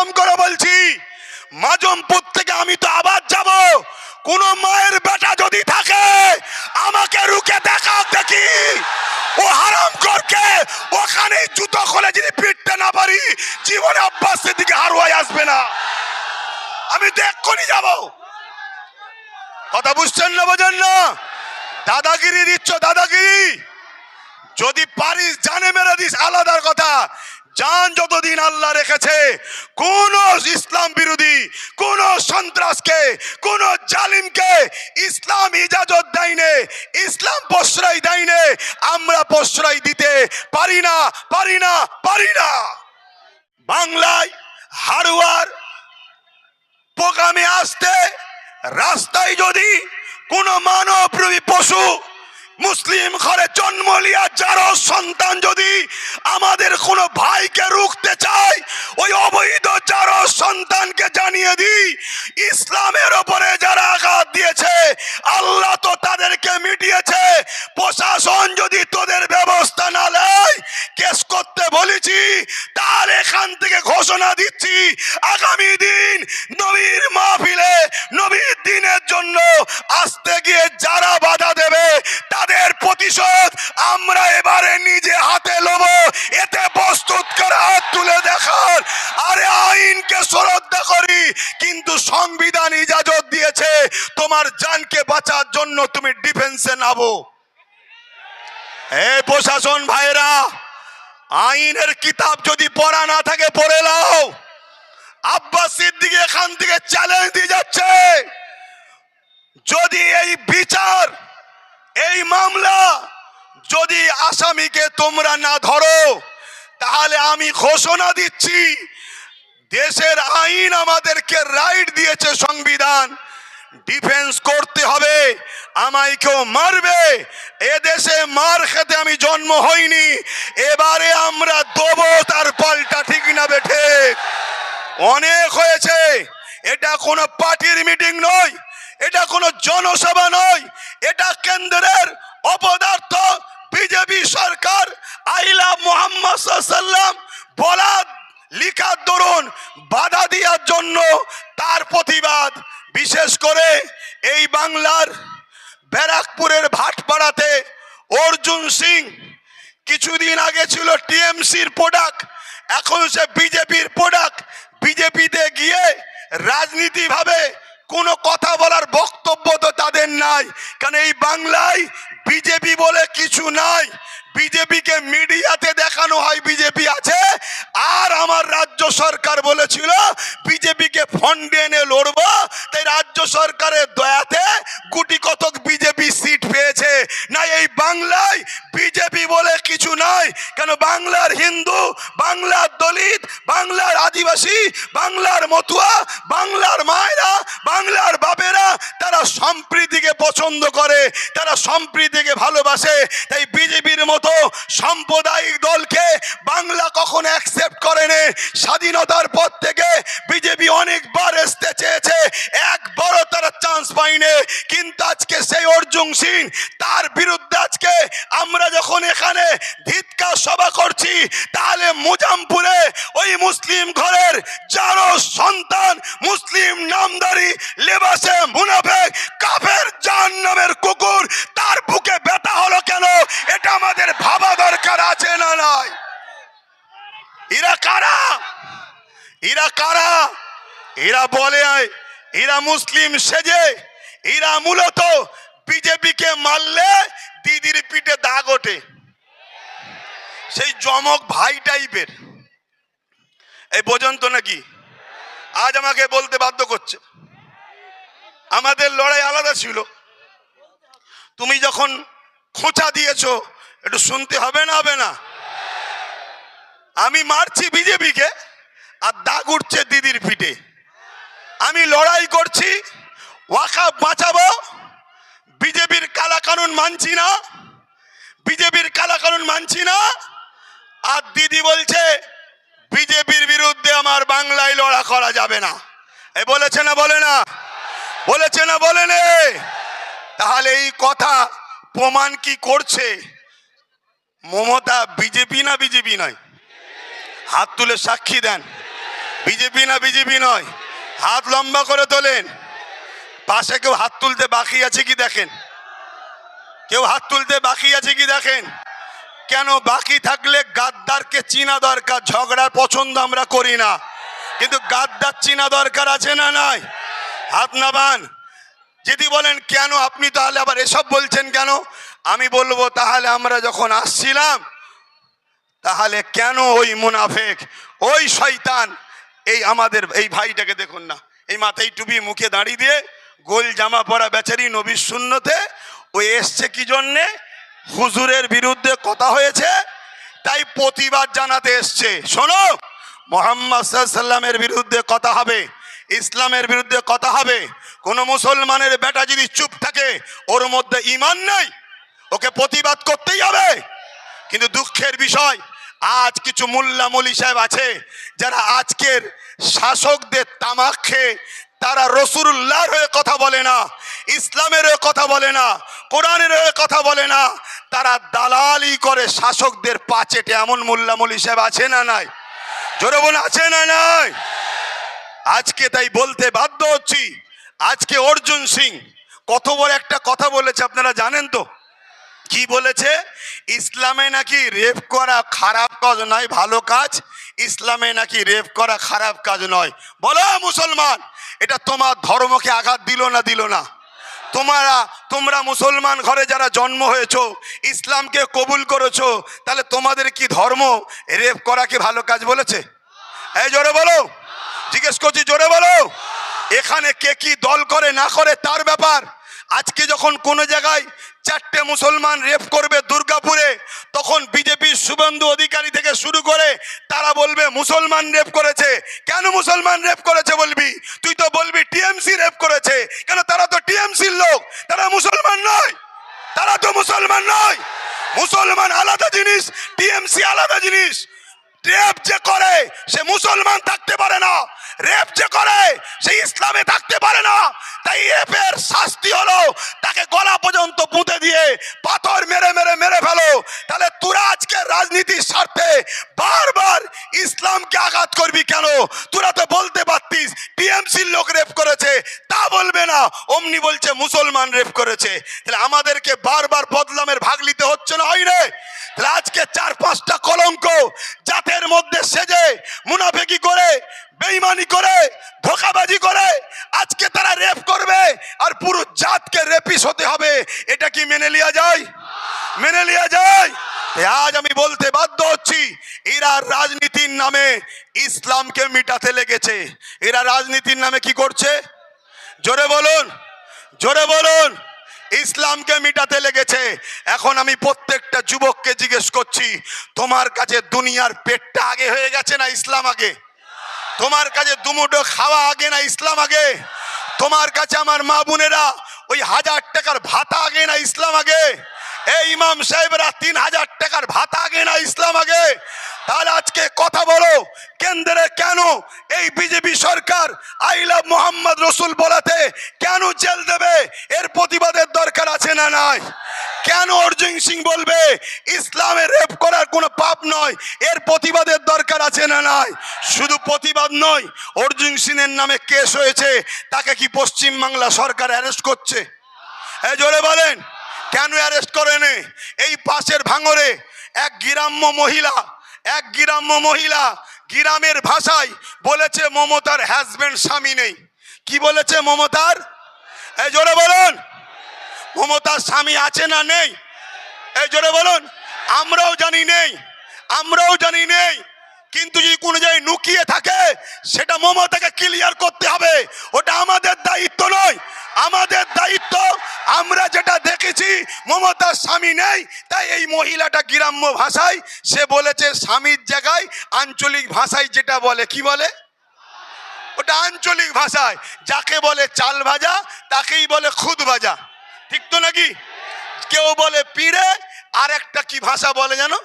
কসম করে বলছি, মাজমপুর থেকে আমি তো আবার যাব। কোন মায়ের বেটা যদি থাকে, আমাকে রুকে দেখা দেখি। ও হারাম করকে ওখানে জুতো খুলে যদি পিটতে না পারি, জীবনে অভ্যাসের দিকে হারুয়াই আসবে না। আমি এক্ষুনি যাব। কথা বুঝছেন না, বোঝেন না? দাদাগিরি দিচ্ছ, দাদাগিরি। যদি পারিস, জানে মেরে দিস, আলাদার কথা। জান যতদিন আল্লাহ রেখেছে, কোন ইসলাম বিরোধী, কোন সন্ত্রাসকে, কোন জালিমকে ইসলাম ইজাজত দেয়নি, ইসলাম প্রশ্রয় দেয়নি, আমরা প্রশ্রয় দিতে পারি না পারি না পারি না। বাংলায় হারুয়ার প্রোগ্রামে আসতে, রাস্তায় যদি কোনো মানবরূপী পশু মুসলিম ঘরে জন্ম লিয়া যারো সন্তান যদি আমাদের কোনো ভাইকে রুখতে চায়, ওই অবৈধ যারো কিন্তু সংবিধান ইজাজত দিয়েছে, তোমার জানকে বাঁচার জন্য তুমি ডিফেন্সে নাবো এ প্রশাসন ভাইরা আইনের কিতাব যদি পড়া না থাকে, পড়ে নাও। আব্বাস সিদ্দিক এখান থেকে চ্যালেঞ্জ দিয়ে যাচ্ছে। যদি এই বিচার, এই মামলা যদি আসামিকে তোমরা না ধরো, তাহলে আমি ঘোষণা দিচ্ছি দেশের আইন আমাদেরকে রাইট দিয়েছে সংবিধান। ডিফেন্স করতে হবে, আমায় কেউ মারবে। এদেশে মার খেতে আমি জন্ম হইনি। এবারে আমরা দেবো, তার পাল্টা ঠিক না বেঠে। অনেক হয়েছে, এটা কোনো পার্টির মিটিং নয়, এটা কোনো জনসভা নয়, এটা কেন্দ্রের অপদার্থ বিজেপি সরকার আইলা মোহাম্মদ সাল্লাম বলা লিখার দরুন বাধা দেওয়ার জন্য তার প্রতিবাদ। বিশেষ করে এই বাংলার ব্যারাকপুরের ভাটপাড়াতে অর্জুন সিং, কিছুদিন আগে ছিল টিএমসির প্রোডাক্ট, এখন সে বিজেপির প্রোডাক্ট। বিজেপিতে গিয়ে রাজনীতিভাবে কোনো কথা বলার বক্তব্য তো তাদের নাই, কারণ এই বাংলায় বিজেপি বলে কিছু নাই। বিজেপিকে মিডিয়াতে দেখানো হয় বিজেপি আছে। আর আমার রাজ্য সরকার বলেছিল বিজেপিকে ফন্ডে এনে লড়ব। তাই রাজ্য সরকারের দয়াতে গুটি কতক বিজেপি সিট পেয়েছে। না, এই বাংলায় বিজেপি বলে কিছু নাই। কেন, বাংলার হিন্দু, বাংলার দলিত, বাংলার আদিবাসী, বাংলার মতুয়া, বাংলার মায়েরা, বাংলার বাপেরা, তারা সম্প্রীতিকে পছন্দ করে, তারা সম্প্রীতিকে ভালোবাসে। তাই বিজেপির মতো সাম্প্রদায়িক দলকে বাংলা কখনো অ্যাকসেপ্ট করেনি। স্বাধীনতার পর থেকে বিজেপি অনেকবার আসতে চেয়েছে। একবারও তারা চান্স পায়নি। কিন্তু আজকে সিং তার বিরুদ্ধে আজকে আমরা যখন এখানে ধিৎকার সভা করছি তাহলে মুজামপুরে ওই মুসলিম ঘরের যারো সন্তান মুসলিম নামদারি লেবাসে মুনাফেক কাফের জাহান নামের কুকুর তার বুকে ব্যথা হলো কেন এটা আমাদের ভাবা দরকার আছে না নাই এরা কারা এরা কারা এরা বলে এরা মুসলিম সেজে এরা মূলত বিজেপিকে মারলে দিদির পিঠে দাগ ওঠে। সেই জমক ভাই টাইপের। এই বোঝেন তো নাকি? আজ আমাকে বলতে বাধ্য করছে। আমাদের লড়াই আলাদা ছিল। তুমি যখন খোঁচা দিয়েছ, একটু শুনতে হবে না হবে না? আমি মারছি বিজেপিকে, আর দাগ উঠছে দিদির পিঠে। আমি লড়াই করছি, ওয়াকা বাঁচাবো বিজেপির কালা কানুন মানছি না। বিজেপির কালা কানুন মানছি না। আর দিদি বলছে, বিজেপির বিরুদ্ধে আমার বাংলায় লড়া করা যাবে না। এ বলেছে না বলে না? বলেছে না বলে নে? তাহলে এই কথা প্রমাণ কি করছে? মমতা বিজেপি না বিজেপি নয়? হাত তুলে সাক্ষী দেন। বিজেপি না বিজেপি নয়? হাত লম্বা করে তোলেন। পাশে কেউ হাত তুলতে বাকি আছে কি দেখেন? কেউ হাত তুলতে বাকি আছে কি দেখেন? কেন বাকি থাকলে গাদ্দারকে চিনা দরকার? ঝগড়ার পছন্দ আমরা করি না। কিন্তু গাদ্দার চিনা দরকার আছে না নাই? হাত নাবান। যদি বলেন, কেন আপনি তাহলে আবার এসব বলছেন কেন? আমি বলব, তাহলে আমরা যখন আসছিলাম, তাহলে কেন ওই মুনাফেক, ওই শয়তান, এই আমাদের, এই ভাইটাকে দেখুন না। এই মাথায় টুপি মুখে দাঁড়িয়ে দিয়ে গোল জামা পরা বেচারি নবীর শূন্যতে ও এসছে কি জন্যে? হুজুরের বিরুদ্ধে কথা হয়েছে, তাই প্রতিবাদ জানাতে এসছে। শোনো, মোহাম্মদ সাল্লামের বিরুদ্ধে কথা হবে, ইসলামের বিরুদ্ধে কথা হবে। কোন মুসলমানের বেটা যদি চুপ থাকে, ওর মধ্যে ইমান নেই, ওকে প্রতিবাদ করতেই হবে। কিন্তু দুঃখের বিষয়, আজ কিছু মোল্লা মলি সাহেব আছে, যারা আজকের শাসকদের তামাক খেয়ে তারা রসুল্লাহর হয়ে কথা বলে না, ইসলামের হয়ে কথা বলে না, কোরআনের হয়ে কথা বলে না। তারা দালালি করে শাসকদের পাচেটে এমন মোল্লা মলি সাহেব আছে না নাই? জোরে বলে আছে না নাই? আজকে তাই বলতে বাধ্য হচ্ছি। আজকে অর্জুন সিং কত বড় একটা কথা বলেছে, আপনারা জানেন তো? কি বলেছে? ইসলামে নাকি রেপ করা খারাপ কাজ নয়, ভালো কাজ। ইসলামে নাকি রেপ করা খারাপ কাজ নয়। বলো মুসলমান এটা তোমার ধর্মকে আঘাত দিল না দিল না। তোমারা, তোমরা মুসলমান ঘরে যারা জন্ম হয়েছ, ইসলামকে কবুল করেছ, তাহলে তোমাদের কি ধর্ম? রেপ করাকে ভালো কাজ বলেছে? এই জোরে বলো। জিজ্ঞেস করছি, জোরে বলো। এখানে কে কি দল করে, না করে, তার ব্যাপার। আজকে যখন কোনো জায়গায় চারটে মুসলমান রেপ করবে দুর্গাপুরে, তখন বিজেপির শুভেন্দু অধিকারী থেকে শুরু করে তারা বলবে, মুসলমান রেপ করেছে। কেন মুসলমান রেপ করেছে বলবি? তুই তো বলবি, টিএমসি রেপ করেছে। কেন তারা তো টিএমসির লোক? তারা মুসলমান নয়। তারা তো মুসলমান নয়। মুসলমান আলাদা জিনিস, টিএমসি আলাদা জিনিস। রেপ যে করে, সে মুসলমান থাকতে পারে না। রেপ যে করে, সে ইসলামে থাকতে পারে না। তাই রেপের শাস্তি হলো, তাকে গলা পর্যন্ত পুঁতে দিয়ে পাথর মেরে মেরে মেরে ফেলো। তাহলে তোরা আজকে রাজনীতির স্বার্থে বারবার ইসলামকে আঘাত করবি কেন? তোরা তো বলতে পারতিস, টিএমসির লোক রেপ করেছে। তা বলবে না, অমনি বলছে মুসলমান রেপ করেছে। তাহলে আমাদেরকে বারবার বদলামের ভাগ নিতে হচ্ছে না হয় রে? তাহলে আজকে চার পাঁচটা কলঙ্ক জাতের মধ্যে সেজে মুনাফেকি করে বেইমানি করে, ধোকাবাজি করে, আজকে তারা রেপ করবে আর পুরো জাতকে রেপিস হতে হবে। এটা কি মেনে লিয়া যায়? মেনে লিয়া যায়? আজ আমি বলতে বাধ্য হচ্ছি, এরা রাজনীতির নামে ইসলামকে মিটাতে লেগেছে। এরা রাজনীতির নামে কি করছে? জোরে বলুন জোরে বলুন। ইসলামকে মিটাতে লেগেছে। এখন আমি প্রত্যেকটা যুবককে জিজ্ঞেস করছি, তোমার কাছে দুনিয়ার পেটটা আগে হয়ে গেছে না ইসলাম আগে? তোমার কাছে দুমুটো খাওয়া আগে না ইসলাম আগে? তোমার কাছে আমার মা বোনেরা ওই হাজার টাকার ভাতা আগে না ইসলাম আগে? এই ইমাম সাহেবরা তিন হাজার টাকার ভাতা আগে না ইসলাম আগে? তাহলে আজকে কথা বলো, কেন্দ্রে কেন এই বিজেপি সরকার আই লাভ মোহাম্মদ রসুল বলাতে কেন জেল দেবে? এর প্রতিবাদের দরকার আছে না নাই? কেন অর্জুন সিং বলবে, ইসলামে রেপ করার কোনো পাপ নয়, এর প্রতিবাদের দরকার আছে না নাই? শুধু প্রতিবাদ নয়, অর্জুন সিংয়ের নামে কেস হয়েছে, তাকে কি পশ্চিম বাংলা সরকার অ্যারেস্ট করছে? হ্যাঁ জোরে বলেন। কেন অ্যারেস্ট করেনি? এই পাশের ভাঙরে এক গ্রাম্য মহিলা, এক গ্রাম্য মহিলা গ্রামের ভাষায় বলেছে মমতার হাজবেন্ড স্বামী নেই। কি বলেছে মমতার? এই জোরে বলুন। মমতার স্বামী আছে না নেই? এই জোরে বলুন। আমরাও জানি নেই। আমরাও জানি নেই। কিন্তু যদি কোনো জায়গায় লুকিয়ে থাকে, সেটা মমতাকে ক্লিয়ার করতে হবে। ওটা আমাদের দায়িত্ব নয়। আমাদের দায়িত্ব, আমরা যেটা দেখেছি, মমতার স্বামী নেই, তাই এই মহিলাটা গ্রাম্য ভাষায়, সে বলেছে স্বামীর জায়গায় আঞ্চলিক ভাষায় যেটা বলে, কি বলে? ওটা আঞ্চলিক ভাষায়, যাকে বলে চাল ভাজা, তাকেই বলে খুদ ভাজা। ঠিক তো নাকি? কেউ বলে পিড়ে আর একটা কি ভাষা বলে জানো?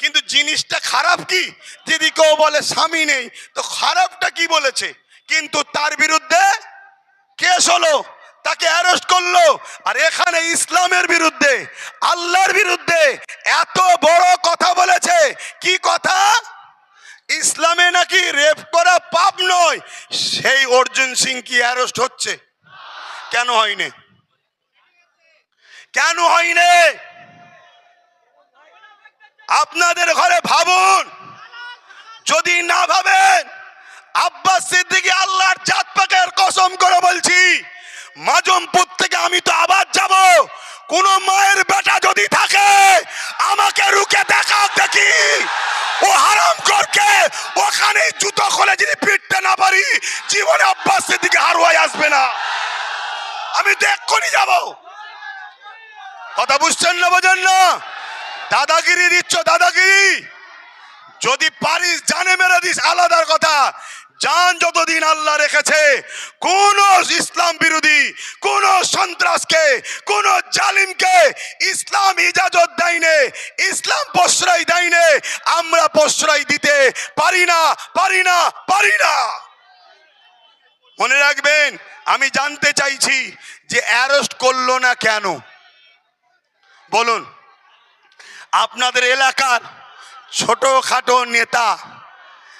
কিন্তু জিনিসটা খারাপ কি? যদি কেউ বলে স্বামী নেই, তো খারাপটা কি বলেছে? কিন্তু তার বিরুদ্ধে কেস হলো, তাকে অ্যারেস্ট করল। আর এখানে ইসলামের বিরুদ্ধে, আল্লাহর বিরুদ্ধে এত বড় কথা বলেছে। কি কথা? ইসলামে নাকি রেপ করা পাপ নয়, সেই অর্জুন সিং কি অ্যারেস্ট হচ্ছে? কেন হয়নি? কেন হয়নি? আপনাদের ঘরে ভাবুন। যদি না ভাবেন আব্বাস সিদ্দিকী আল্লাহর জাত পাকের কসম করে বলছি, মাজমপুর থেকে আমি তো আবার যাব। কোন মায়ের বেটা যদি থাকে, আমাকে রুকে দেখা দেখি। ও হারাম করকে ওখানে জুতো খুলে যদি ফিরতে না পারি, জীবনে আব্বাস সিদ্দিকী হারুয়াই আসবে না। আমি তো যাব। কথা বুঝছেন না বোঝেন না? দাদাগিরি দিচ্ছ দাদাগিরি। যদি পারিস, জানে মেরে দিস, আলাদার কথা। জান যতদিন আল্লাহ রেখেছে, কোন ইসলাম বিরোধী, কোন সন্ত্রাসকে, কোন জালিমকে ইসলাম ইজাজত দেয়নি, ইসলাম প্রশ্রয় দেয়নি, আমরা প্রশ্রয় দিতে পারি না পারি না পারি না। মনে রাখবেন, আমি জানতে চাইছি যে অ্যারেস্ট করল না কেন? বলুন। আপনাদের এলাকার ছোটখাটো নেতা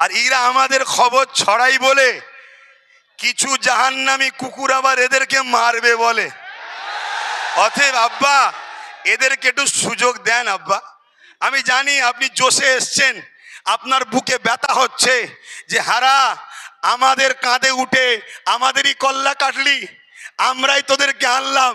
আর এরা আমাদের খবর ছড়াই বলে, কিছু জাহান্নামী কুকুর আবার এদেরকে মারবে বলে। অতএব আব্বা, এদেরকে একটু সুযোগ দেন আব্বা। আমি জানি আপনি জোশে এসছেন, আপনার বুকে ব্যথা হচ্ছে যে, হারা, আমাদের কাঁধে উঠে আমাদেরই কল্লা কাটলি, আমরাই তোদেরকে আনলাম।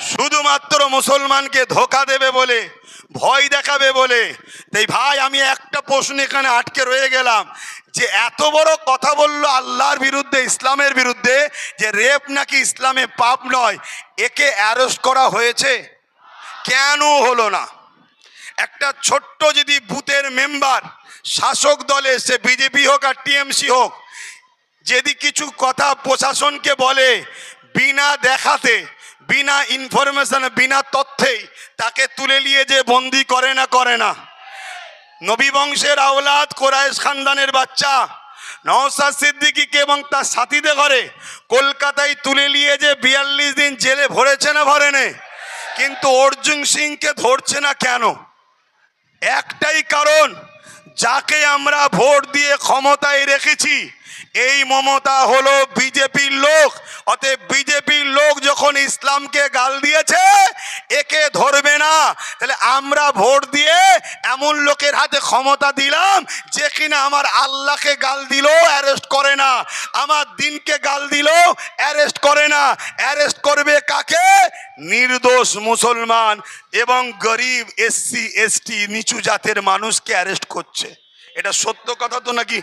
শুধুমাত্র মুসলমানকে ধোকা দেবে বলে, ভয় দেখাবে বলে। তাই ভাই, আমি একটা প্রশ্ন এখানে আটকে রয়ে গেলাম যে এত বড় কথা বলল আল্লাহর বিরুদ্ধে, ইসলামের বিরুদ্ধে, যে রেপ নাকি ইসলামে পাপ নয়, একে অ্যারেস্ট করা হয়েছে? কেন হলো না? একটা ছোট্ট যদি বুথের মেম্বার, শাসক দলে, সে বিজেপি হোক আর টিএমসি হোক, যদি কিছু কথা প্রশাসনকে বলে, বিনা দেখাতে বিনা ইনফরমেশনে বিনা তথ্যেই তাকে তুলে নিয়ে যে বন্দি করে না করে না। নবী বংশের আওলাদ কোরাইশ খানদানের বাচ্চা। নওসাদ সিদ্দিকিকে এবং তার সাথীদের ঘরে কলকাতায় তুলে নিয়ে যে বিয়াল্লিশ দিন জেলে ভরেছে না, ভরেনে। কিন্তু অর্জুন সিংকে ধরছে না কেন? একটাই কারণ, যাকে আমরা ভোট দিয়ে ক্ষমতায় রেখেছি এই মমতা হলো বিজেপির লোক। অতএব বিজেপির লোক যখন ইসলামকে গাল দিয়েছে, একে ধরবে না। তাহলে আমরা ভোট দিয়ে এমন লোকের হাতে ক্ষমতা দিলাম যে কিনা আমার আল্লাহকে গাল দিল অ্যারেস্ট করে না। আমার দিনকে গাল দিল অ্যারেস্ট করে না। অ্যারেস্ট করবে কাকে? নির্দোষ মুসলমান এবং গরিব, এসসি, এসটি, নিচু জাতের মানুষকে অ্যারেস্ট করছে। এটা সত্য কথা তো নাকি?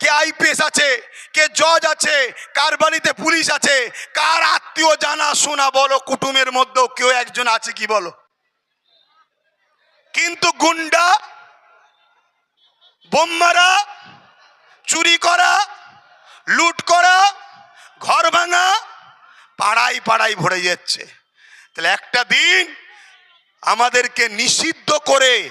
কে আইপিএস আছে, কে জজ আছে, কার বাড়িতে পুলিশ আছে, কার আত্মীয় জানা শোনা বলো, কুটুমের মধ্যেও কেউ একজন আছে কি বলো? কিন্তু গুন্ডা বোম্মারা চুরি করা, লুট করা, ঘর ভাঙা, পাড়ায় পাড়ায় ভরে যাচ্ছে। তাহলে একটা দিন আমাদেরকে নিষিদ্ধ করে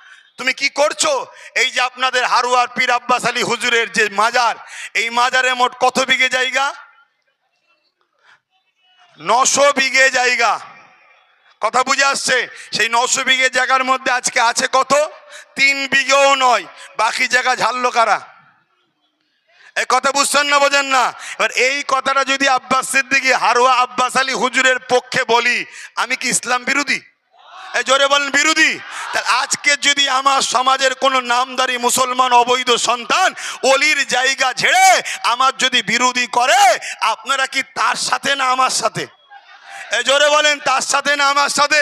তুমি কি করছ? এই যে আপনাদের হারুয়ার পীর আব্বাস আলী হুজুরের যে মাজার, এই মাজারে মোট কত বিঘে জায়গা? নশো বিঘে জায়গা। কথা বুঝে আসছে? সেই নশো বিঘে জায়গার মধ্যে আজকে আছে কত? তিন বিঘেও নয়, বাকি জায়গা ঝাললো কারা? এই কথা বুঝছেন না, বোঝেন না? এবার এই কথাটা যদি আব্বাস সিদ্দিকী, হারুয়া আব্বাস আলী হুজুরের পক্ষে বলি, আমি কি ইসলাম বিরোধী? জোরে বলেন, বিরোধী। আজকে যদি আমার সমাজের কোনো নামদারি মুসলমান অবৈধ সন্তান অলির জায়গা ছেড়ে আমার যদি বিরোধী করে, আপনারা কি তার সাথে না আমার সাথে? জোরে বলেন, তার সাথে না আমার সাথে?